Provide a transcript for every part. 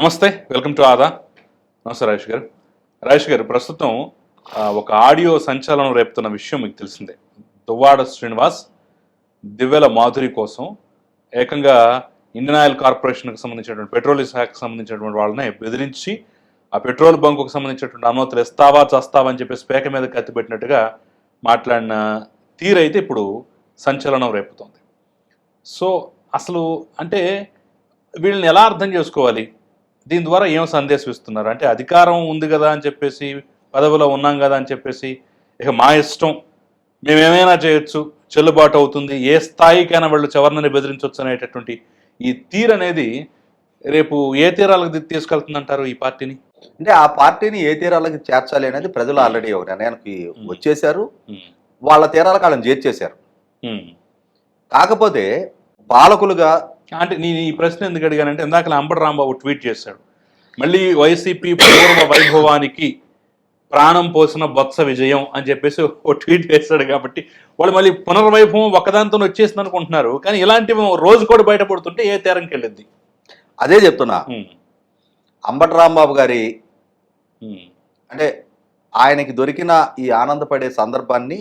నమస్తే welcome to ఆదా. నమస్తే రాజేష్ గారు. రాజేష్ గారు ప్రస్తుతం ఒక ఆడియో సంచలనం రేపుతున్న విషయం మీకు తెలిసిందే. దువ్వాడ శ్రీనివాస్ దివ్యల మాధురి కోసం ఏకంగా ఇండియన్ ఆయిల్ కార్పొరేషన్కి సంబంధించినటువంటి పెట్రోల్ శాఖకు సంబంధించినటువంటి వాళ్ళని బెదిరించి ఆ పెట్రోల్ బంకుకు సంబంధించినటువంటి అనుమతులు ఇస్తావా చస్తావా అని చెప్పి స్పేక మీద కత్తిపెట్టినట్టుగా మాట్లాడిన తీరైతే ఇప్పుడు సంచలనం రేపుతోంది. సో అసలు అంటే వీళ్ళని ఎలా అర్థం చేసుకోవాలి? దీని ద్వారా ఏం సందేశం ఇస్తున్నారు అంటే అధికారం ఉంది కదా అని చెప్పేసి పదవిలో ఉన్నాం కదా అని చెప్పేసి ఇక మా ఇష్టం మేమేమైనా చేయొచ్చు చెల్లుబాటు అవుతుంది ఏ స్థాయికైనా వాళ్ళు చివరిని బెదిరించవచ్చు అనేటటువంటి ఈ తీరు అనేది రేపు ఏ తీరాలకు తీసుకెళ్తుందంటారు ఈ పార్టీని? అంటే ఆ పార్టీని ఏ తీరాలకి చేర్చాలి అనేది ప్రజలు ఆల్రెడీ ఒక నిర్ణయానికి వచ్చేశారు. ఉమ్, వాళ్ళ తీరాలకు వాళ్ళని చేర్చేశారు. కాకపోతే పాలకులుగా అంటే నేను ఈ ప్రశ్న ఎందుకు అడిగానంటే ఇందాక అంబటి రాంబాబు ట్వీట్ చేశాడు. మళ్ళీ వైసీపీ పూర్వ వైభవానికి ప్రాణం పోసిన బొత్స విజయం అని చెప్పేసి ఓ ట్వీట్ చేశాడు కాబట్టి వాళ్ళు మళ్ళీ పునర్వైభవం ఒక్కదాంతో వచ్చేసింది అనుకుంటున్నారు. కానీ ఇలాంటివి రోజు కూడా బయటపడుతుంటే ఏ తీరంకి వెళ్ళింది అదే చెప్తున్నా. అంబటి రాంబాబు గారి అంటే ఆయనకి దొరికిన ఈ ఆనందపడే సందర్భాన్ని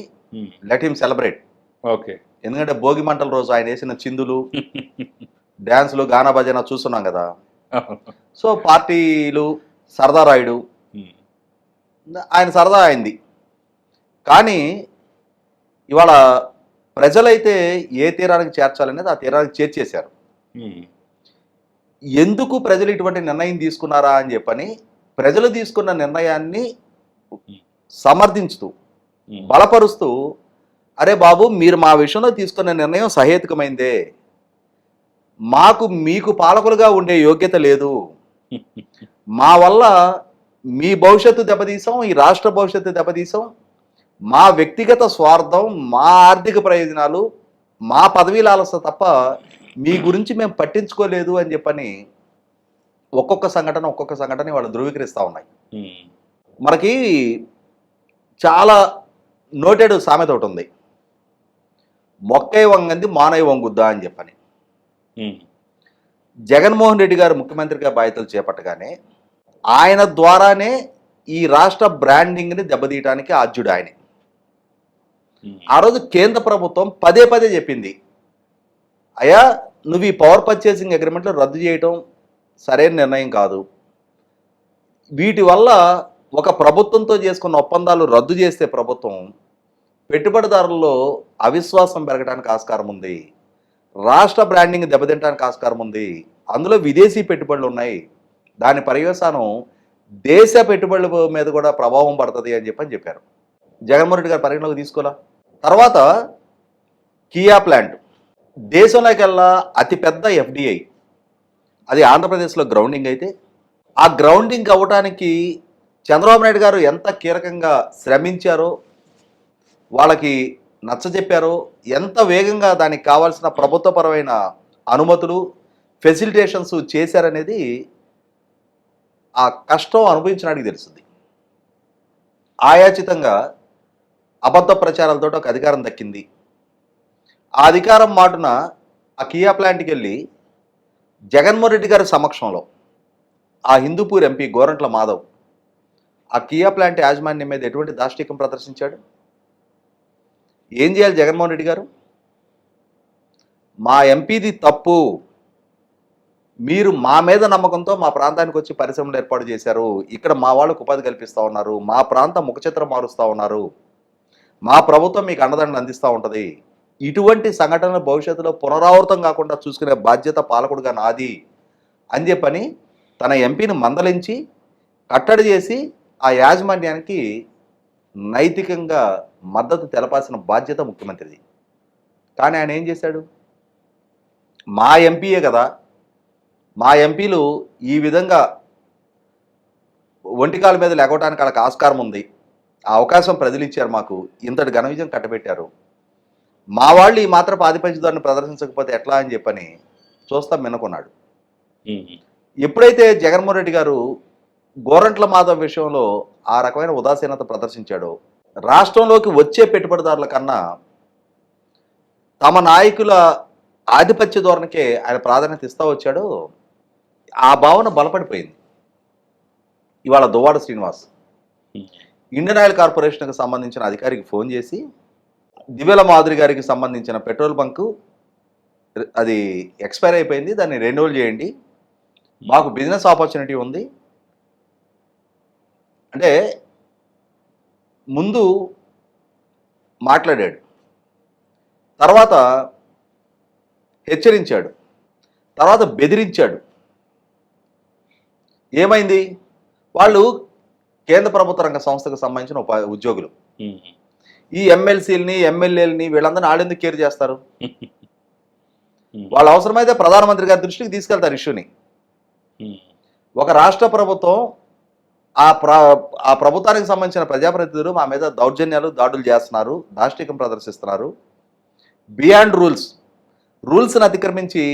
లెట్ హిమ్ సెలబ్రేట్. ఓకే. ఎందుకంటే భోగి మంటల రోజు ఆయన వేసిన చిందులు డ్యాన్సులు గానా భజన చూస్తున్నాం కదా. సో పార్టీలు సరదా రాయుడు. ఆయన సరదా అయింది. కానీ ఇవాళ ప్రజలైతే ఏ తీరానికి చేర్చాలనేది ఆ తీరానికి చేర్చేశారు. ఎందుకు ప్రజలు ఇటువంటి నిర్ణయం తీసుకున్నారా అని చెప్పని ప్రజలు తీసుకున్న నిర్ణయాన్ని సమర్థించుతూ బలపరుస్తూ అరే బాబు మీరు మా విషయంలో తీసుకున్న నిర్ణయం సహేతుకమైందే. మాకు మీకు పాలకులుగా ఉండే యోగ్యత లేదు. మా వల్ల మీ భవిష్యత్తు దెబ్బతీసాం ఈ రాష్ట్ర భవిష్యత్తు దెబ్బతీసాం. మా వ్యక్తిగత స్వార్థం మా ఆర్థిక ప్రయోజనాలు మా పదవీ లాలస తప్ప మీ గురించి మేము పట్టించుకోలేదు అని చెప్పని ఒక్కొక్క సంఘటన ఒక్కొక్క సంఘటన వాళ్ళు ధృవీకరిస్తూ ఉన్నాయి. మనకి చాలా నోటెడ్ సామెత ఒకటి ఉంది. మొక్కై వంగంది మానవ వంగుద్దా అని చెప్పని. జగన్మోహన్ రెడ్డి గారు ముఖ్యమంత్రిగా బాధ్యతలు చేపట్టగానే ఆయన ద్వారానే ఈ రాష్ట్ర బ్రాండింగ్ని దెబ్బతీయడానికి ఆద్యుడు ఆయనే. ఆ రోజు కేంద్ర ప్రభుత్వం పదే పదే చెప్పింది అయ్యా నువ్వు ఈ పవర్ పర్చేసింగ్ అగ్రిమెంట్లు రద్దు చేయటం సరైన నిర్ణయం కాదు. వీటి వల్ల ఒక ప్రభుత్వంతో చేసుకున్న ఒప్పందాలు రద్దు చేస్తే ప్రభుత్వం పెట్టుబడిదారుల్లో అవిశ్వాసం పెరగడానికి ఆస్కారం ఉంది. రాష్ట్ర బ్రాండింగ్ దెబ్బతింటానికి ఆస్కారం ఉంది. అందులో విదేశీ పెట్టుబడులు ఉన్నాయి. దాని పర్యవసానం దేశ పెట్టుబడుల మీద కూడా ప్రభావం పడుతుంది అని చెప్పని చెప్పారు. జగన్మోహన్ రెడ్డి గారు పరిగణలోకి తీసుకోలే తర్వాత కియా ప్లాంట్. దేశంలోకెల్లా అతిపెద్ద ఎఫ్డిఐ. అది ఆంధ్రప్రదేశ్లో గ్రౌండింగ్ అయితే ఆ గ్రౌండింగ్ అవ్వడానికి చంద్రబాబు నాయుడు గారు ఎంత కీలకంగా శ్రమించారో వాళ్ళకి నచ్చజెప్పారో ఎంత వేగంగా దానికి కావాల్సిన ప్రభుత్వపరమైన అనుమతులు ఫెసిలిటేషన్స్ చేశారనేది ఆ కష్టం అనుభవించడానికి తెలుస్తుంది. ఆయాచితంగా అబద్ధ ప్రచారాలతో ఒక అధికారం దక్కింది. ఆ అధికారం మాటున ఆ కియా ప్లాంట్కి వెళ్ళి జగన్మోహన్ రెడ్డి గారి సమక్షంలో ఆ హిందూపూర్ ఎంపీ గోరంట్ల మాధవ్ ఆ కియా ప్లాంట్ యాజమాన్యం మీద ఎటువంటి దాష్టికం ప్రదర్శించాడు? ఏం చేయాలి జగన్మోహన్ రెడ్డి గారు? మా ఎంపీది తప్పు. మీరు మా మీద నమ్మకంతో మా ప్రాంతానికి వచ్చి పరిశ్రమలు ఏర్పాటు చేశారు. ఇక్కడ మా వాళ్ళకు ఉపాధి కల్పిస్తూ ఉన్నారు. మా ప్రాంతం ముఖచిత్రం మారుస్తూ ఉన్నారు. మా ప్రభుత్వం మీకు అండదండలు అందిస్తూ ఉంటుంది. ఇటువంటి సంఘటనలు భవిష్యత్తులో పునరావృతం కాకుండా చూసుకునే బాధ్యత పాలకుడుగా నాది. అని చెప్పని తన ఎంపీని మందలించి కట్టడి చేసి ఆ యాజమాన్యానికి నైతికంగా మద్దతు తెలపాల్సిన బాధ్యత ముఖ్యమంత్రిది. కానీ ఆయన ఏం చేశాడు? మా ఎంపీయే కదా. మా ఎంపీలు ఈ విధంగా ఒంటికాల మీద లేకపోవడానికి వాళ్ళకి ఆస్కారం ఉంది. ఆ అవకాశం ప్రజలు ఇచ్చారు మాకు. ఇంతటి ఘన విజయం కట్టబెట్టారు. మా వాళ్ళు ఈ మాత్రపు ఆధిపత్యదాన్ని ప్రదర్శించకపోతే ఎట్లా అని చెప్పని చూస్తాం మిన్నకున్నాడు ఎప్పుడైతే జగన్మోహన్ రెడ్డి గారు గోరంట్ల మాధవ్ విషయంలో ఆ రకమైన ఉదాసీనత ప్రదర్శించాడు. రాష్ట్రంలోకి వచ్చే పెట్టుబడిదారుల కన్నా తమ నాయకుల ఆధిపత్య ధోరణికే ఆయన ప్రాధాన్యత ఇస్తూ వచ్చాడు. ఆ భావన బలపడిపోయింది. ఇవాళ దువ్వాడ శ్రీనివాస్. ఇండియన్ ఆయిల్ కార్పొరేషన్కి సంబంధించిన అధికారికి ఫోన్ చేసి దివ్యల మాధురి గారికి సంబంధించిన పెట్రోల్ బంకు అది ఎక్స్పైర్ అయిపోయింది. దాన్ని రెన్యువల్ చేయండి. మాకు బిజినెస్ ఆపర్చునిటీ ఉంది. అంటే ముందు మాట్లాడాడు. తర్వాత హెచ్చరించాడు. తర్వాత బెదిరించాడు. ఏమైంది? వాళ్ళు కేంద్ర ప్రభుత్వ రంగ సంస్థకు సంబంధించిన ఉప ఉద్యోగులు. ఈ ఎమ్మెల్సీలని ఎమ్మెల్యేలని వీళ్ళందరినీ ఆడెందుకు కేర్ చేస్తారు? వాళ్ళు అవసరమైతే ప్రధానమంత్రి గారి దృష్టికి తీసుకెళ్తారు ఇష్యూని. ఒక రాష్ట్ర ప్రభుత్వం ఆ ప్ర ఆ ప్రభుత్వానికి సంబంధించిన ప్రజాప్రతినిధులు మా మీద దౌర్జన్యాలు దాడులు చేస్తున్నారు దాష్టికం ప్రదర్శిస్తున్నారు. బియాండ్ రూల్స్ రూల్స్ని అతిక్రమించి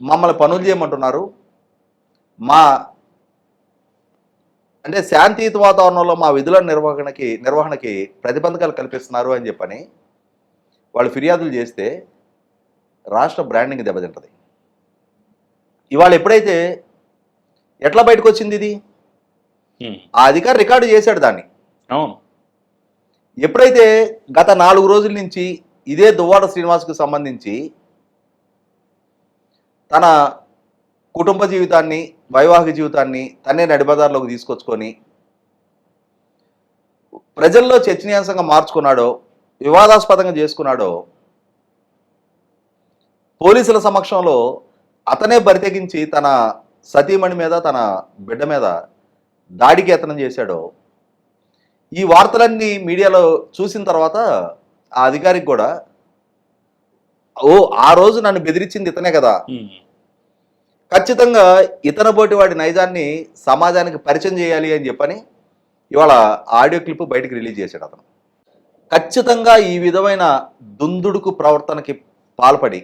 మమ్మల్ని పనులు చేయమంటున్నారు. మా అంటే శాంతియుత వాతావరణంలో మా విధుల నిర్వహణకి నిర్వహణకి ప్రతిబంధకాలు కల్పిస్తున్నారు అని చెప్పని వాళ్ళు ఫిర్యాదులు చేస్తే రాష్ట్ర బ్రాండింగ్ దెబ్బతింటది. ఇవాళ ఎప్పుడైతే ఎట్లా బయటకు వచ్చింది ఇది? ఆ అధికారి రికార్డు చేశాడు దాన్ని. అవును. ఎప్పుడైతే గత నాలుగు రోజుల నుంచి ఇదే దువ్వాడ శ్రీనివాస్కు సంబంధించి తన కుటుంబ జీవితాన్ని వైవాహిక జీవితాన్ని తన్నే నడిబజార్లోకి తీసుకొచ్చుకొని ప్రజల్లో చర్చనీయాంశంగా మార్చుకున్నాడో వివాదాస్పదంగా చేసుకున్నాడో పోలీసుల సమక్షంలో అతనే బరితెగించి తన సతీమణి మీద తన బిడ్డ మీద దాడికి యత్నం చేశాడో. ఈ వార్తలన్నీ మీడియాలో చూసిన తర్వాత ఆ అధికారికి కూడా ఓ ఆ రోజు నన్ను బెదిరించింది ఇతనే కదా. ఖచ్చితంగా ఇతన బోటి వాడి నైజాన్ని సమాజానికి పరిచయం చేయాలి అని చెప్పని ఇవాళ ఆడియో క్లిప్ బయటకు రిలీజ్ చేశాడు అతను. ఖచ్చితంగా ఈ విధమైన దుందుడుకు ప్రవర్తనకి పాల్పడి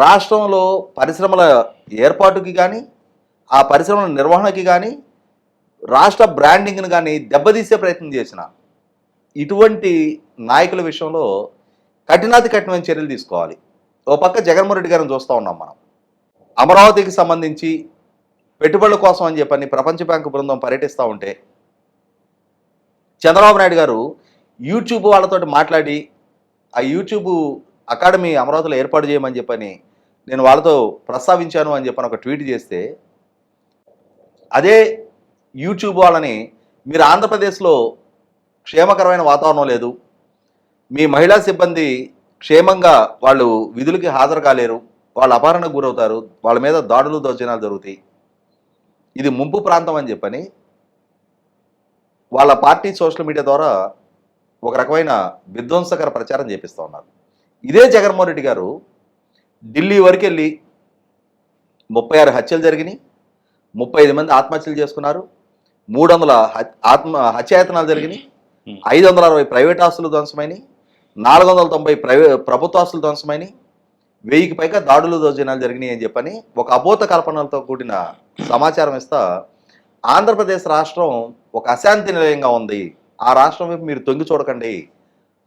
రాష్ట్రంలో పరిశ్రమల ఏర్పాటుకి కానీ ఆ పరిశ్రమల నిర్వహణకి కానీ రాష్ట్ర బ్రాండింగ్ను కానీ దెబ్బతీసే ప్రయత్నం చేసిన ఇటువంటి నాయకుల విషయంలో కఠినాతి కఠినమైన చర్యలు తీసుకోవాలి. ఓ పక్క జగన్మోహన్ రెడ్డి గారిని చూస్తూ ఉన్నాం మనం. అమరావతికి సంబంధించి పెట్టుబడుల కోసం అని చెప్పని ప్రపంచ బ్యాంకు బృందం పర్యటిస్తూ ఉంటే చంద్రబాబు నాయుడు గారు యూట్యూబ్ వాళ్ళతో మాట్లాడి ఆ యూట్యూబ్ అకాడమీ అమరావతిలో ఏర్పాటు చేయమని చెప్పని నేను వాళ్ళతో ప్రస్తావించాను అని చెప్పని ఒక ట్వీట్ చేస్తే అదే యూట్యూబ్ వాళ్ళని మీరు ఆంధ్రప్రదేశ్లో క్షేమకరమైన వాతావరణం లేదు. మీ మహిళా సిబ్బంది క్షేమంగా వాళ్ళు విధులకి హాజరు కాలేరు. వాళ్ళు అపహరణకు గురవుతారు. వాళ్ళ మీద దాడులు దౌర్జన్యాలు జరుగుతాయి. ఇది ముంపు ప్రాంతం అని చెప్పని వాళ్ళ పార్టీ సోషల్ మీడియా ద్వారా ఒక రకమైన విధ్వంసకర ప్రచారం చేపిస్తూ ఉన్నారు. ఇదే జగన్మోహన్ రెడ్డి గారు ఢిల్లీ వరకు వెళ్ళి ముప్పై ఆరు హత్యలు జరిగినాయి. ముప్పై ఐదు మంది ఆత్మహత్యలు చేసుకున్నారు. మూడు వందల ఆత్మ హత్యాయతనాలు జరిగినాయి. ఐదు వందల అరవై ప్రైవేట్ ఆస్తులు ధ్వంసమైనవి నాలుగు వందల తొంభై ప్రైవే ప్రభుత్వ ఆస్తులు ధ్వంసమైనవి వెయ్యికి పైగా దాడులు దౌర్జన్యాలు జరిగినాయి అని చెప్పని ఒక అబోధ కల్పనలతో కూడిన సమాచారం ఇస్తా ఆంధ్రప్రదేశ్ రాష్ట్రం ఒక అశాంతి నిలయంగా ఉంది. ఆ రాష్ట్రం వైపు మీరు తొంగి చూడకండి.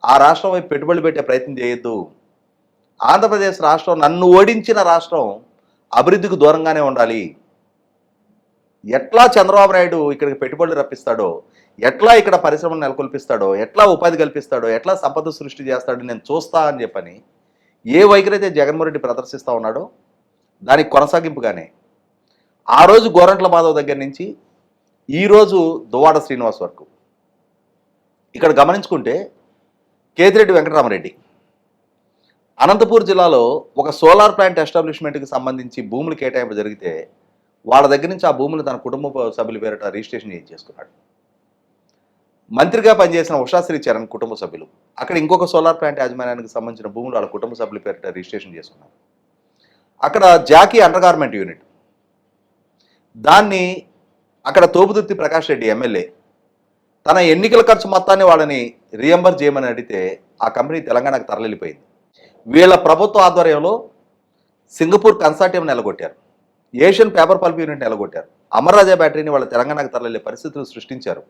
ఆ రాష్ట్రం వైపు పెట్టుబడులు పెట్టే ప్రయత్నం చేయొద్దు. ఆంధ్రప్రదేశ్ రాష్ట్రం నన్ను ఓడించిన రాష్ట్రం అభివృద్ధికి దూరంగానే ఉండాలి. ఎట్లా చంద్రబాబు నాయుడు ఇక్కడికి పెట్టుబడులు రప్పిస్తాడో ఎట్లా ఇక్కడ పరిశ్రమలు నెలకొల్పిస్తాడో ఎట్లా ఉపాధి కల్పిస్తాడో ఎట్లా సంపద సృష్టి చేస్తాడో నేను చూస్తా అని చెప్పని ఏ వైఖరి అయితే జగన్మోహన్ రెడ్డి ప్రదర్శిస్తూ ఉన్నాడో దానికి కొనసాగింపుగానే. ఆ రోజు గోరంట్ల మాధవ్ దగ్గర నుంచి ఈరోజు దువాడ శ్రీనివాస్ వరకు. ఇక్కడ గమనించుకుంటే కేతిరెడ్డి వెంకటరామరెడ్డి. అనంతపూర్ జిల్లాలో ఒక సోలార్ ప్లాంట్ ఎస్టాబ్లిష్మెంట్కి సంబంధించి భూములు కేటాయింపు జరిగితే వాళ్ళ దగ్గర నుంచి ఆ భూములు తన కుటుంబ సభ్యుల పేరిట రిజిస్ట్రేషన్ చేసుకున్నాడు మంత్రిగా పనిచేసిన ఉషాశ్రీ చరణ్ కుటుంబ సభ్యులు. అక్కడ ఇంకొక సోలార్ ప్లాంట్ యాజమాన్యానికి సంబంధించిన భూములు వాళ్ళ కుటుంబ సభ్యుల పేరిట రిజిస్ట్రేషన్ చేసుకున్నారు. అక్కడ జాకీ అండర్ గార్మెంట్ యూనిట్. దాన్ని అక్కడ తోపుదుర్తి ప్రకాష్ రెడ్డి ఎమ్మెల్యే తన ఎన్నికల ఖర్చు మొత్తాన్ని వాళ్ళని రియంబర్ చేయమని అడిగితే ఆ కంపెనీ తెలంగాణకు తరలిపోయింది. వీళ్ళ ప్రభుత్వ ఆధ్వర్యంలో సింగపూర్ కన్సార్టియం నెలగొట్టారు ఏషియన్ పేపర్ పల్ప్ యూనిట్ని ఎలగొట్టారు. అమర్రాజా బ్యాటరీని వాళ్ళ తెలంగాణకు తరలిలే పరిస్థితులు సృష్టించారు.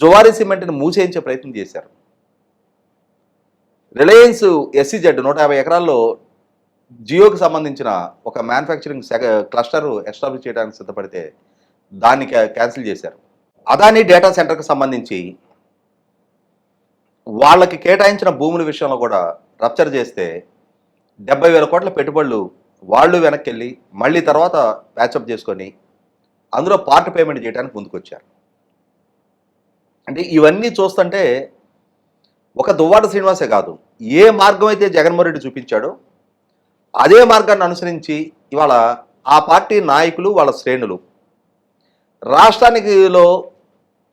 జువారీ సిమెంట్ని మూసేయించే ప్రయత్నం చేశారు. రిలయన్స్ ఎస్సీజెడ్ నూట యాభై ఎకరాల్లో జియోకి సంబంధించిన ఒక మ్యానుఫ్యాక్చరింగ్ క్లస్టర్ ఎస్టాబ్లిష్ చేయడానికి సిద్ధపడితే దాన్ని క్యాన్సిల్ చేశారు. అదాని డేటా సెంటర్కి సంబంధించి వాళ్ళకి కేటాయించిన భూముల విషయంలో కూడా రప్చర్ చేస్తే డెబ్బై వేల కోట్ల పెట్టుబడులు వాళ్ళు వెనక్కి వెళ్ళి మళ్ళీ తర్వాత ప్యాచప్ చేసుకొని అందులో పార్ట్ పేమెంట్ చేయడానికి ముందుకొచ్చారు. అంటే ఇవన్నీ చూస్తుంటే ఒక దువ్వాడ శ్రీనివాసే కాదు. ఏ మార్గం అయితే జగన్మోహన్ రెడ్డి చూపించాడో అదే మార్గాన్ని అనుసరించి ఇవాళ ఆ పార్టీ నాయకులు వాళ్ళ శ్రేణులు రాష్ట్రానికిలో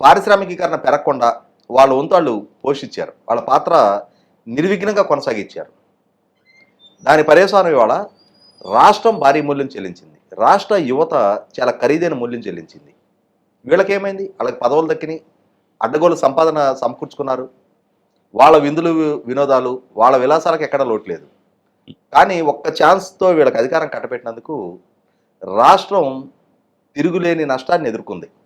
పారిశ్రామికీకరణ పెరగకుండా వాళ్ళ వంతు వాళ్ళు పోషించారు. వాళ్ళ పాత్ర నిర్విఘ్నంగా కొనసాగించారు. దాని పర్యవసానం ఇవాళ రాష్ట్రం భారీ మూల్యం చెల్లించింది. రాష్ట్ర యువత చాలా ఖరీదైన మూల్యం చెల్లించింది. వీళ్ళకేమైంది? వాళ్ళకి పదవులు దక్కినాయి. అడ్డగోలు సంపాదన సమకూర్చుకున్నారు. వాళ్ళ విందులు వినోదాలు వాళ్ళ విలాసాలకు ఎక్కడ లోట్లేదు కానీ ఒక్క ఛాన్స్తో వీళ్ళకి అధికారం కట్టబెట్టినందుకు రాష్ట్రం తిరుగులేని నష్టాన్ని ఎదుర్కొంది.